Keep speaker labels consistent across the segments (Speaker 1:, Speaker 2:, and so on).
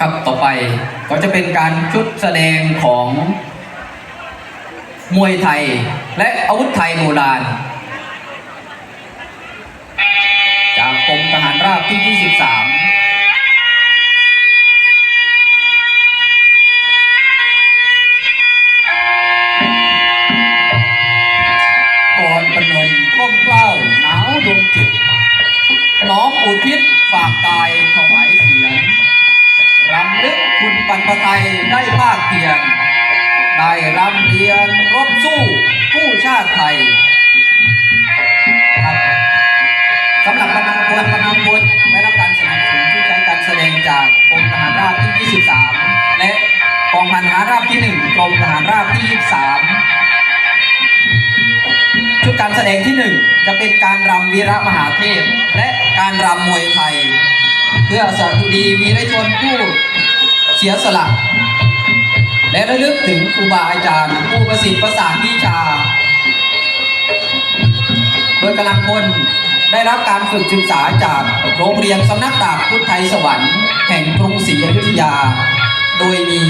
Speaker 1: ครับต่อไปก็จะเป็นการชุดแสดงของมวยไทย และอาวุธไทยโบราณ จากกรมทหารราบที่ 23 ปไตยได้ภาคเพียรได้รำเรียนรบสู้กู้ชาติไทยครับสำหรับกำลังพลกำลังพลได้รับการสนับสนุนที่ใช้การแสดงจากกรมทหารราบที่ 23 และกองพันทหารราบที่ 1กรมทหารราบที่ 23 ชุดการแสดงที่ 1 จะเป็นการรำวีระมหาเทพ และการรำมวยไทย เพื่อสดุดีวีรชนผู้ เสียสละ และระลึกถึงครูบาอาจารย์ ผู้ประสิทธิ์ประสานวิชา โดยกำลังพลได้รับการฝึกศึกษาจากโรงเรียนสำนักดาบพุทธไทยสวรรค์แห่งกรุงศรีอยุธยา โดยมี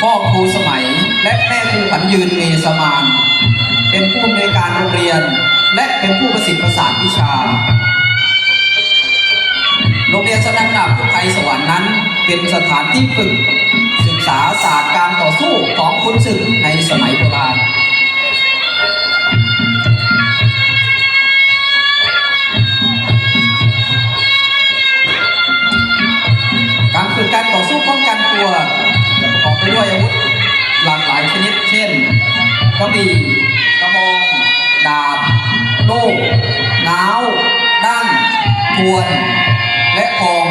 Speaker 1: พ่อครูสมัยและแม่ครูขันยืนเมสมาน เป็นผู้อำนวยการโรงเรียน และเป็นผู้ประสิทธิ์ประสานวิชา โรงเรียนสำนักดาบพุทธไทยสวรรค์นั้น เป็นสถานที่ฝึกศึกษาศาสตร์การต่อสู้ของขุนศึกในสมัยโบราณการฝึกการต่อสู้ป้องกันตัวจะประกอบไปด้วยอาวุธหลากหลายชนิด เช่นกระบี่กระบอง ดาบ โล่น้าวด้านทวน และพอง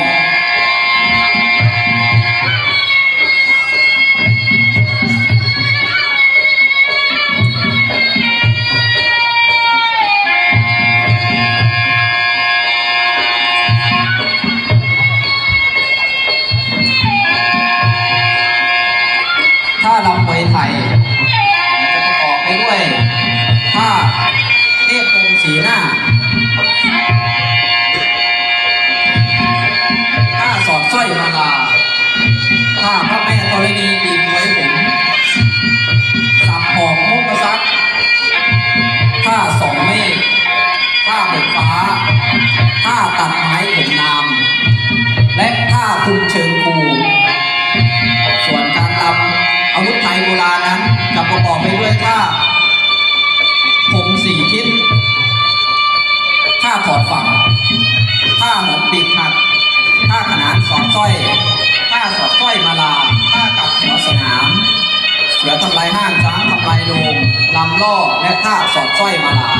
Speaker 1: ้อยท่าสอดสร้อยมาลาท่ากับหัวสนาม เสือทำลายห้างช้างทำลายโดมลำล่อและท่าสอดสร้อยมาลา